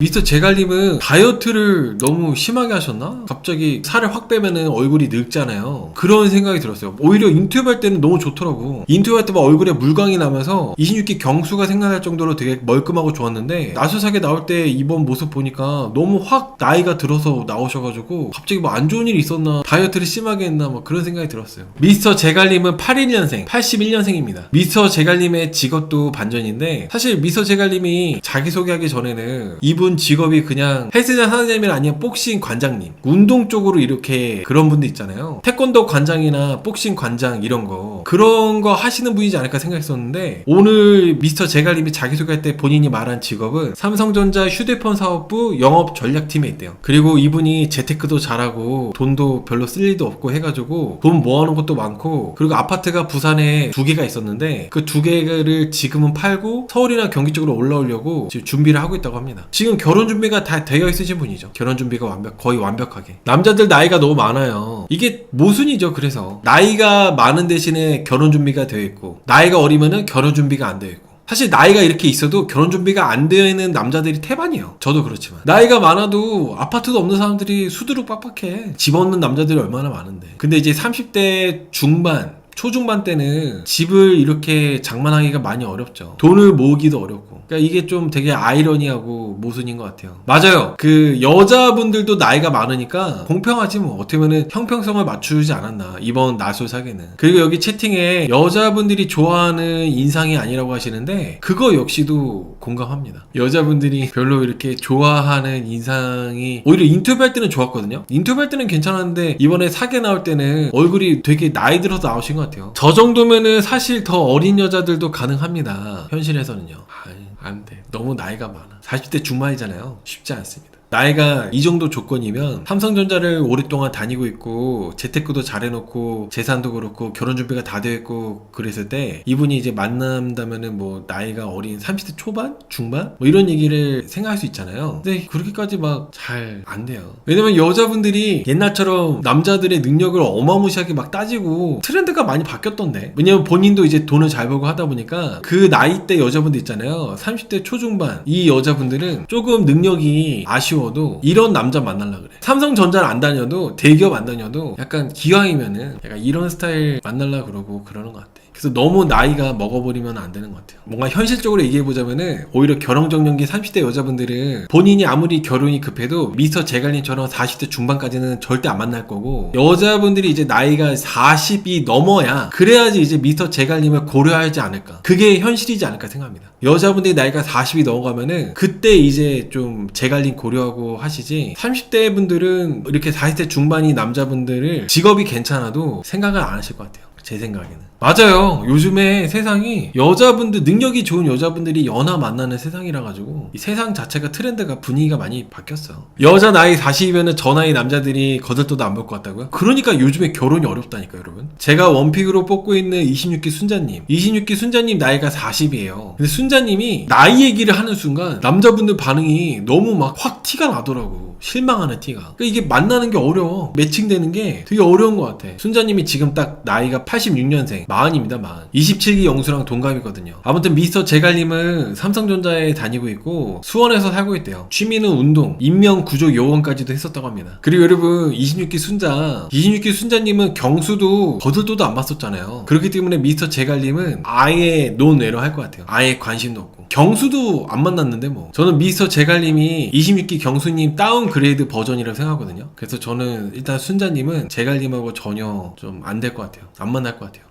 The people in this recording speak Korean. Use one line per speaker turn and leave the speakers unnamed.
미스터 제갈님은 다이어트를 너무 심하게 하셨나? 갑자기 살을 확 빼면은 얼굴이 늙잖아요. 그런 생각이 들었어요. 오히려 인터뷰 할 때는 너무 좋더라고. 인터뷰 할 때 막 얼굴에 물광이 나면서 26기 경수가 생각날 정도로 되게 멀끔하고 좋았는데 나수사계 나올 때 이번 모습 보니까 너무 확 나이가 들어서 나오셔가지고 갑자기 뭐 안 좋은 일이 있었나 다이어트를 심하게 했나 뭐 그런 생각이 들었어요. 미스터 제갈님은 81년생, 81년생입니다. 미스터 제갈님의 직업도 반전인데 사실 미스터 제갈님이 자기소개하기 전에는 이분 직업이 그냥 헬스장 사장님이 아니면 복싱 관장님 운동 쪽으로 이렇게 그런 분들 있잖아요. 태권도 관장이나 복싱 관장 이런 거. 그런 거 하시는 분이지 않을까 생각했었는데 오늘 미스터 제갈님이 자기소개할 때 본인이 말한 직업은 삼성전자 휴대폰 사업부 영업 전략팀에 있대요. 그리고 이분이 재테크도 잘하고 돈도 별로 쓸 일도 없고 해가지고 돈 모아놓은 것도 많고 그리고 아파트가 부산에 두 개가 있었는데 그 두 개를 지금은 팔고 서울이나 경기 쪽으로 올라오려고 지금 준비를 하고 있다고 합니다. 지금 결혼 준비가 다 되어 있으신 분이죠. 결혼 준비가 완벽 거의 완벽하게. 남자들 나이가 너무 많아요. 이게 모순이죠. 그래서 나이가 많은 대신에 결혼 준비가 되어 있고 나이가 어리면은 결혼 준비가 안 되어 있고. 사실 나이가 이렇게 있어도 결혼 준비가 안 되어 있는 남자들이 태반이에요. 저도 그렇지만. 나이가 많아도 아파트도 없는 사람들이 수두룩 빡빡해. 집 없는 남자들이 얼마나 많은데. 근데 이제 30대 중반, 초중반 때는 집을 이렇게 장만하기가 많이 어렵죠. 돈을 모으기도 어렵고. 그러니까 이게 좀 되게 아이러니하고 모순인 것 같아요. 맞아요. 그 여자분들도 나이가 많으니까 공평하지 뭐. 어떻게 보면은 형평성을 맞추지 않았나. 이번 나술 사계는. 그리고 여기 채팅에 여자분들이 좋아하는 인상이 아니라고 하시는데 그거 역시도 공감합니다. 여자분들이 별로 이렇게 좋아하는 인상이 오히려 인터뷰할 때는 좋았거든요. 인터뷰할 때는 괜찮았는데 이번에 사계 나올 때는 얼굴이 되게 나이 들어서 나오신 것 같아요. 저 정도면은 사실 더 어린 여자들도 가능합니다. 현실에서는요. 아이, 안 돼. 너무 나이가 많아. 40대 중반이잖아요. 쉽지 않습니다. 나이가 이 정도 조건이면 삼성전자를 오랫동안 다니고 있고 재테크도 잘 해놓고 재산도 그렇고 결혼 준비가 다 되어 있고 그랬을 때 이분이 이제 만난다면은 뭐 나이가 어린 30대 초반? 중반? 뭐 이런 얘기를 생각할 수 있잖아요. 근데 그렇게까지 막 잘 안 돼요. 왜냐면 여자분들이 옛날처럼 남자들의 능력을 어마무시하게 막 따지고 트렌드가 많이 바뀌었던데. 왜냐면 본인도 이제 돈을 잘 벌고 하다 보니까 그 나이 때 여자분들 있잖아요. 30대 초중반. 이 여자분들은 조금 능력이 아쉬워 도 이런 남자 만날라 그래. 삼성전자를 안 다녀도 대기업 안 다녀도 약간 기왕이면은 약간 이런 스타일 만날라 그러고 그러는 것 같아. 그래서 너무 나이가 먹어버리면 안 되는 것 같아요. 뭔가 현실적으로 얘기해보자면은 오히려 결혼정년기 30대 여자분들은 본인이 아무리 결혼이 급해도 미스터 제갈님처럼 40대 중반까지는 절대 안 만날 거고 여자분들이 이제 나이가 40이 넘어야 그래야지 이제 미스터 제갈님을 고려하지 않을까. 그게 현실이지 않을까 생각합니다. 여자분들이 나이가 40이 넘어가면은 그때 이제 좀 제갈님 고려하고 하시지 30대 분들은 이렇게 40대 중반이 남자분들을 직업이 괜찮아도 생각을 안 하실 것 같아요. 제 생각에는. 맞아요. 요즘에 세상이 여자분들, 능력이 좋은 여자분들이 연하 만나는 세상이라 가지고 이 세상 자체가 트렌드가 분위기가 많이 바뀌었어. 여자 나이 40이면은 저 나이 남자들이 거들떠도 안 볼 것 같다고요? 그러니까 요즘에 결혼이 어렵다니까 여러분. 제가 원픽으로 뽑고 있는 26기 순자님. 26기 순자님 나이가 40이에요. 근데 순자님이 나이 얘기를 하는 순간 남자분들 반응이 너무 막 확 티가 나더라고. 실망하는 티가. 그러니까 이게 만나는 게 어려워. 매칭되는 게 되게 어려운 것 같아. 순자님이 지금 딱 나이가 86년생. 마흔입니다, 마흔. 27기 영수랑 동갑이거든요. 아무튼 미스터 제갈님은 삼성전자에 다니고 있고 수원에서 살고 있대요. 취미는 운동, 인명 구조 요원까지도 했었다고 합니다. 그리고 여러분 26기 순자, 26기 순자님은 경수도 거들떠도 안 봤었잖아요. 그렇기 때문에 미스터 제갈님은 아예 논외로 할 것 같아요. 아예 관심도 없고. 경수도 안 만났는데 뭐. 저는 미스터 제갈님이 26기 경수님 다운 그레이드 버전이라고 생각하거든요. 그래서 저는 일단 순자님은 제갈님하고 전혀 좀 안 될 것 같아요. 안 만날 것 같아요.